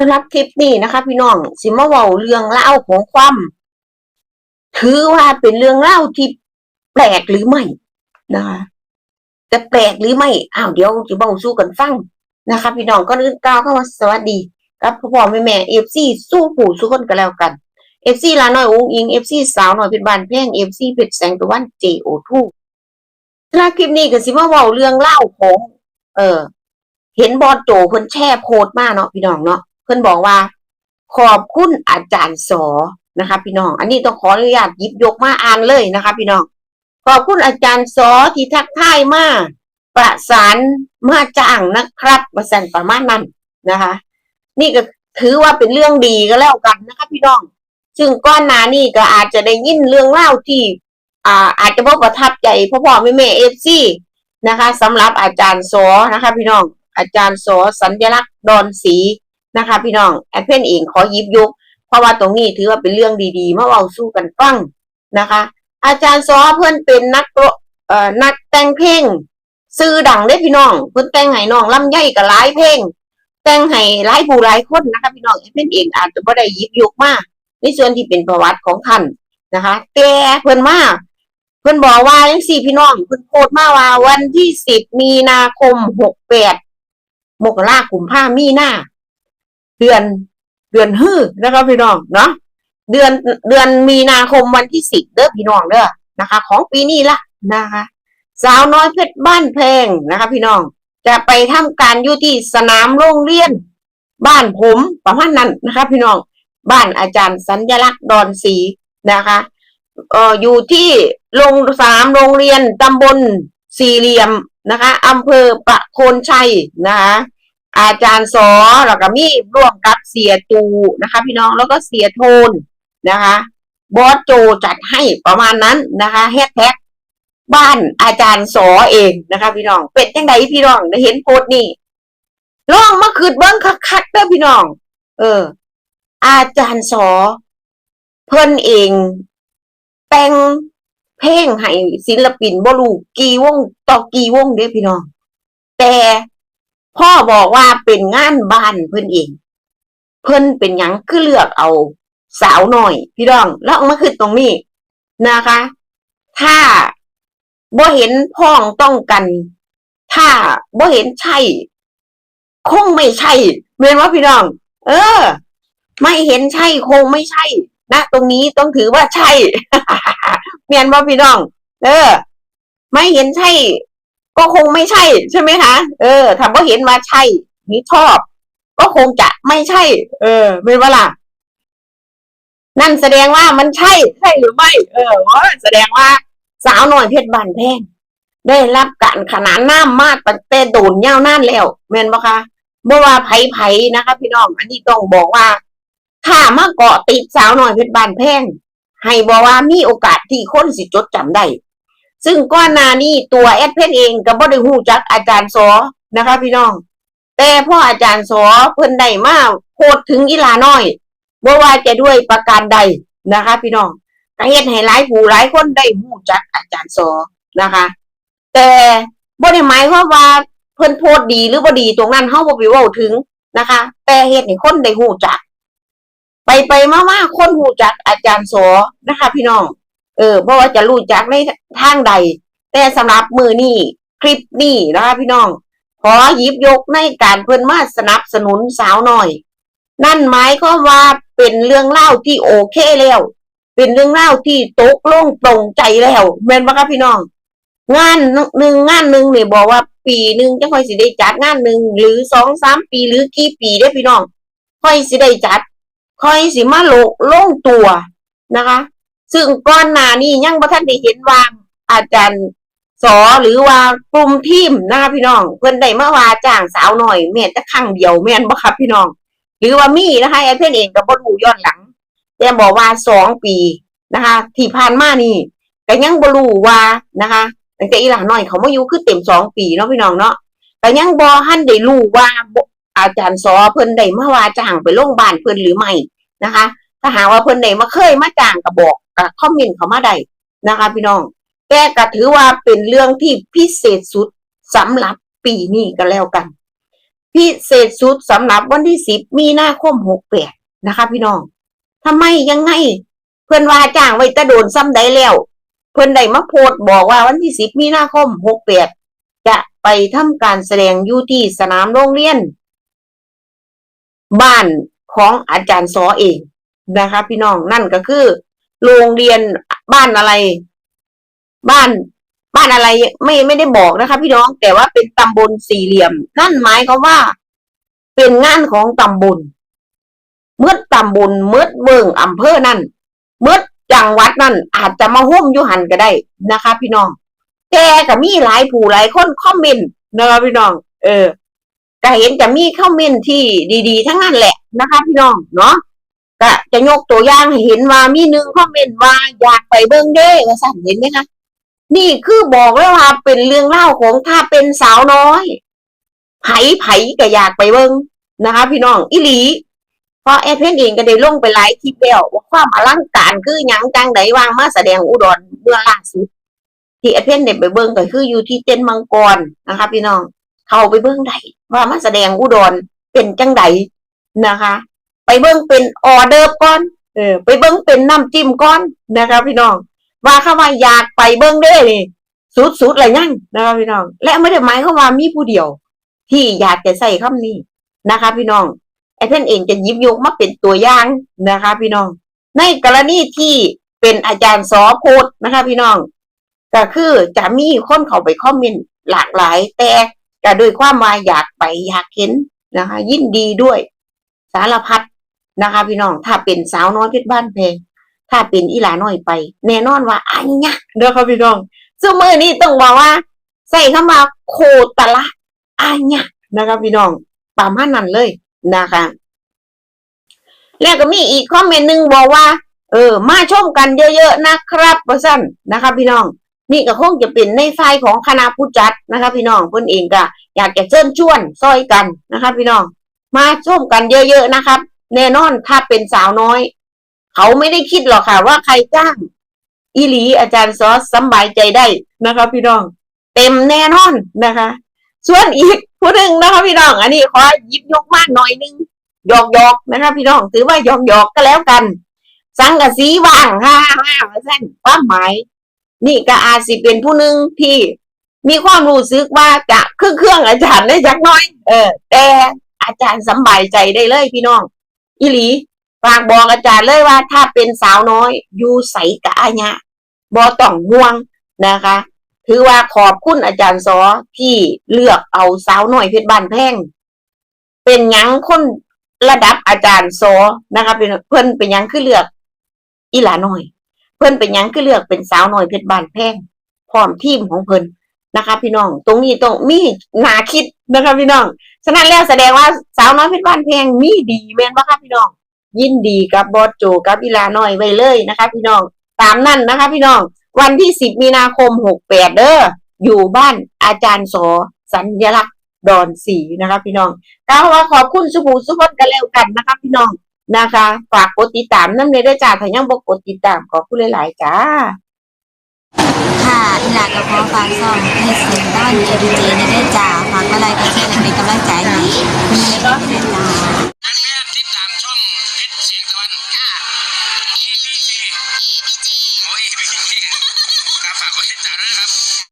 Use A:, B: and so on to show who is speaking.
A: สำหรับคลิปนี้นะคะ พี่น้องสิมาเว้าเรื่องเล่าของความ ถือว่าเป็นเรื่องเล่าที่แปลกหรือไม่นะคะแต่แปลกหรือไม่อ้าวเดี๋ยวจะเบาสู้กันฟังนะคะ พี่น้องก็นึกก้าวเข้ามาสวัสดีกับพ่อพ่อแม่แม่เอฟซีสู้ผู้สู้คนกันแล้วกันเอฟซีลาน้อยอุ้งอิงเอฟซีสาวหน่อยเป็นบานแพงเอฟซีเพชรแสงตะวันเจโอทูสำหรับคลิปนี้ก็สิมาเว้าเรื่องเล่าของ เออเห็นบอลโจเพิ่นแช่โพสต์มากเนาะพี่น้องเนาะ เพิ่นบอกว่า ขอบคุณอาจารย์สอนะคะ พี่น้อง อันนี้ต้องขออนุญาตหยิบยกมาอ่านเลยนะคะ พี่น้อง ขอบคุณอาจารย์สอที่ทักทายมาประสานมาจ้างนะครับมาสั่นประมาณนั้นนะคะ นี่ก็ถือว่าเป็นเรื่องดีก็แล้วกันนะคะ พี่น้อง ซึ่งก้อนนานี่ก็อาจจะได้ยินเรื่องเล่าที่อ่าอาจจะพบประทับใจพ่อพ่อแม่แม่เอฟซีนะคะสำหรับอาจารย์สอนะคะ พี่น้อง อาจารย์สอสัญลักษณ์ดอนสี นะคะ พี่น้องแอดเพนเองขอยิบยก เพราะว่าตรงนี้ถือว่าเป็นเรื่องดีๆมาเว้าสู้กันฟังนะคะ อาจารย์ซอเพื่อนเป็นนักเอ่อนักแต่งเพลงซื้อดังได้พี่น้อง เพื่อนแต่งให้น้องลำไยกับหลายเพลงแต่งให้หลายผู้หลายคนนะคะ พี่น้องแอดเพนเองอาจจะไม่ได้ยิบยกมากในส่วนที่เป็นประวัติของท่านนะคะแต่เพื่อนมาเพื่อนบอกว่ายังสี่พี่น้องเพื่อนโพสต์มาว่าวันที่สิบมีนาคมหกแปดมกราคมผ้ามีหน้า เดือนเดือนฮื้อนะครับพี่น้องเนาะเดือนเดือนมีนาคมวันที่สิบเด้อพี่น้องเด้อนะคะ ของปีนี้ละนะคะ สาวน้อยเพชรบ้านแพงนะคะ พี่น้องจะไปทำการอยู่ที่สนามโรงเรียน บ้านผมประมาณนั้นนะคะ พี่น้องบ้านอาจารย์สัญลักษณ์ดอนศรีนะคะเอ่ออยู่ที่โรงสามโรงเรียนตำบลสี่เหลี่ยมนะคะอำเภอประโคนชัยนะคะ อาจารย์สอแล้วก็มีร่วมกับเสียตูนะคะ พี่น้องแล้วก็เสียโทนนะคะบอสโจจัดให้ประมาณนั้นนะคะแฮชแท็กบ้านอาจารย์สอเองนะคะ พี่น้อง เป็นยังไงพี่น้องได้เห็นโพสต์นี่ลองมาคืดเบิ้งคักๆเด้อพี่น้อง เออ อาจารย์สอ เพิ่นเอง แต่งเพลงให้ศิลปินบ่รู้กี่วงต่อกี่วงเด้อพี่น้อง แต่ พ่อบอกว่าเป็นงานบ้านเพิ่อนเอง เพิ่อนเป็นหยังคือเลือกเอาสาวหน่อย พี่น้อง แล้วเอามาคือตรงนี้นะคะ ถ้าบ่เห็นพ้องต้องกัน ถ้าบ่เห็นใช่คงไม่ใช่เรียนว่าพี่น้อง เออ ไม่เห็นใช่คงไม่ใช่นะตรงนี้ต้องถือว่าใช่เมียนว่าพี่น้อง เออ ไม่เห็นใช่ ก็คงไม่ใช่ใช่ไหมคะ เออถ้าว่าเห็นว่าใช่ นี่ชอบ ก็คงจะไม่ใช่ เออเป็นว่าล่ะนั่นแสดงว่ามันใช่ใช่หรือไม่ เออว่าแสดงว่าสาวหน่อยเพชรบานแพงได้รับการขนานนามมากตั้งแต่โดนยาวนานแล้วแม่นบ่คะเมื่อว่าไผไผนะคะ พี่น้องอันนี้ต้องบอกว่า ถ้ามาเกาะติดสาวหน่อยเพชรบานแพงให้บอกว่ามีโอกาสที่คนสิจดจำได้ ซึ่งก้อนนานี้ตัวแอดเพนเองก็บ่ได้ฮู้จักอาจารย์สอนะคะ พี่น้อง แต่พ่ออาจารย์สอเพิ่นได้มาโพดถึงอีลาน้อยบ่ว่าจะด้วยประการใดนะคะ พี่น้องก็เฮ็ดให้หลายผู้หลายคนได้ฮู้จักอาจารย์สอนะคะ แต่บ่ได้หมายความว่าเพิ่นโพดดีหรือบ่ดีตรงนั้นเฮาบ่ไปเว้าถึงนะคะ แต่เฮ็ดให้คนได้ฮู้จัก ไปไปมามาคนฮู้จักอาจารย์สอนะคะ พี่น้อง เออเพราะว่าจะรู้จักในทางใด แต่สำหรับมือนี่คลิปนี้นะคะพี่น้อง ขอหยิบยกในการเพิ่นมาสนับสนุนสาวหน่อย นั่นหมายก็ว่าเป็นเรื่องเล่าที่โอเคแล้ว เป็นเรื่องเล่าที่ตกลงตรงใจแล้วแม่นบ่ครับพี่น้อง งานหนึ่งงานหนึ่งเนี่ยบอกว่าปีหนึ่งจะค่อยสิได้จัดงานหนึ่งหรือสองสามปีหรือกี่ปีได้พี่น้อง ค่อยสิได้จัด ค่อยสิมาโลกลงตัวนะคะ ซึ่งก่อนหน้านี้ยังบ่ทันได้เห็นว่าอาจารย์สอหรือว่ากลุ่มทีมนะคะพี่น้อง เพิ่อนได้มาว่าจ้างสาวหน่อยแม่นแต่ครั้งเดียวแม่นบ่ครับพี่น้อง หรือว่ามีนะคะไอ้เพิ่อนเองก็บ่รู้ย้อนหลังแต่บอกว่าสองปีนะคะ ที่ผ่านมานี่ก็ยังบ่รู้ว่านะคะตั้งแต่อีหลาน้อยเขามาอยู่คือเต็มสองปีเนาะพี่น้องเนาะก็ยังบ่ทันได้รู้ว่าอาจารย์สอเพิ่นได้มาว่าจ้างไปโรงพยาบาลเพิ่นหรือไม่นะคะ ถ้าหากว่าเพิ่นได้มาเคยมาจ้างก็บอกก็คอมเมนต์เขามาได้นะคะ พี่น้อง แต่ก็ถือว่าเป็นเรื่องที่พิเศษสุดสำหรับปีนี้ก็แล้วกัน พิเศษสุดสำหรับวันที่สิบมีนาคมหกแปดนะคะ พี่น้องทำไมยังไง เพื่อนว่าจ้างไว้ตะโดนซ้ำใดแล้ว เพื่อนได้มาโพสต์บอกว่าวันที่สิบมีนาคมหกแปดจะไปทำการแสดงอยู่ที่สนามโรงเรียน บ้านของอาจารย์ซอเอง นะคะ พี่น้องนั่นก็คือ โรงเรียนบ้านอะไร บ้านบ้านอะไรไม่ไม่ได้บอกนะคะ พี่น้องแต่ว่าเป็นตำบลสี่เหลี่ยม นั่นหมายความว่า เป็นงานของตำบลเมื่อตำบลเมื่อเมืองอำเภอนั่นเมื่อจังหวัดนั่นอาจจะมาห่มยุหันก็ได้นะคะ พี่น้องแต่ก็มีหลายผู้หลายคนคอมเมนต์นะคะพี่น้อง เออก็เห็นจะมีคอมเมนต์ที่ดี ๆ ทั้งนั้นแหละนะคะ พี่น้องเนาะ ก็จะยกตัวอย่างให้เห็นว่ามีหนึ่งคอมเมนต์ว่าอยากไปเบิ้งเด้ว่าสั่นเห็นไหมคะนี่คือบอกแล้วว่าเป็นเรื่องเล่าของถ้าเป็นสาวน้อย ไผไผก็อยากไปเบิ้งนะคะ พี่น้องอีหลีเพราะแอดเพนเองก็ได้ลงไปหลายคลิปแล้วว่าความอลังการคือยังจังไดวางมาแสดงอุดรเมื่อล่าสุดที่แอดเพนได้ไปเบิ้งก็คืออยู่ที่เต้นมังกรนะคะ พี่น้องเข้าไปเบิ้งได้ว่ามาแสดงอุดรเป็นจังไดนะคะ ไปเบิ้งเป็นออเดอร์ก่อนเออไปเบิ้งเป็นน้ำจิ้มก่อนนะคะพี่น้องว่าเข้ามาอยากไปเบิ้งเด้นี่สุดๆอะไรยังนะคะพี่น้อง และไม่ได้หมายเข้ามว่ามีผู้เดียว ที่อยากจะใส่คำนี้นะคะ พี่น้องไอ้เพื่อนเองจะยิบยกมาเป็นตัวอย่างนะคะ พี่น้อง ในกรณีที่เป็นอาจารย์สอโพดนะคะ พี่น้องก็คือจะมีคนเขาไปคอมเมนต์หลากหลาย แต่ก็ด้วยความว่าอยากไปอยากเห็นนะคะ ยินดีด้วย สารพัด นะคะ พี่น้องถ้าเป็นสาวน้อยเพชรบ้านเพลงถ้าเป็นอีหลาน้อยไป แน่นอนว่าอันเนี้ยเด้อครับพี่น้องซึ่งมือนี้ต้องบอกว่า ใส่เข้ามาโคตรละอันเนี้ยนะคะพี่น้องประมาณนั้นเลยนะคะ แล้วก็มีอีกคอมเมนต์หนึ่งบอกว่า เออ มาชมกันเยอะๆนะครับว่าสั้นนะคะ พี่น้อง นี่ก็คงจะเป็นในไฟของคณะผู้จัดนะคะ พี่น้องเพื่อนเองก็อยากจะเชิญชวนซอยกันนะคะ พี่น้อง มาชมกันเยอะๆนะครับ แน่นอนถ้าเป็นสาวน้อย เขาไม่ได้คิดหรอกค่ะ ว่าใครจ้าง อีหลีอาจารย์ซอสสบายใจได้นะคะ พี่น้อง เต็มแน่นอนนะคะ ส่วนอีกผู้หนึ่งนะคะพี่น้อง อันนี้ขอยิบยกมากหน่อยนึงหยอกหยอกนะคะพี่น้องถือว่าหยอกหยอกก็แล้วกัน สังกะสีว่างห้าห้าเปอร์เซ็นความหมาย นี่ก็อาจสิเป็นผู้หนึ่งที่มีความรู้สึกว่าจะเครื่องเครื่องอาจารย์ได้จักหน้อย เออ แต่อาจารย์สบายใจได้เลยพี่น้อง อีหลีฝากบอกอาจารย์เลยว่า ถ้าเป็นสาวน้อยอยู่ใสกะอาญะบอต้องห่วงนะคะ ถือว่าขอบคุณอาจารย์สอที่เลือกเอาสาวน้อยเพชรบ้านแพงเป็นยังคนระดับอาจารย์สอนะคะเป็นเพิ่อนเป็นยังคือเลือก อีหลาน้อย เพิ่อนเป็นยังคือเลือกเป็นสาวน้อยเพชรบ้านแพงพร้อมทีมของเพิ่อน นะคะ พี่น้อง ตรงนี้ต้องมีหนาคิดนะคะพี่น้อง ฉะนั้นแล้วแสดงว่าสาวน้อยเพชรบ้านแพงมีดีแม่นบ่ครับพี่น้อง ยินดีกับบอสโจกับอีลาน้อยไว้เลยนะคะ พี่น้อง ตามนั่นนะคะ พี่น้อง วันที่สิบมีนาคมหกแปดเด้อ อยู่บ้านอาจารย์สอสัญลักษณ์ดอนสีนะคะพี่น้องกล่าวว่าขอบคุณสุภูสุพนกันแล้วกันนะคะ พี่น้องนะคะ ฝากกดติดตามนั่นเลยด้วยจ้าถ้ายังบ่กดติดตามขอบคุณหลาย ๆ จ้า
B: ค่ะ อีหลากับพอฝางซ่องให้เซนด้านเอดีเจในได้จ่าฝากอะไรก็แชร์ในกำลังใจให้มีก็เป็นจ้า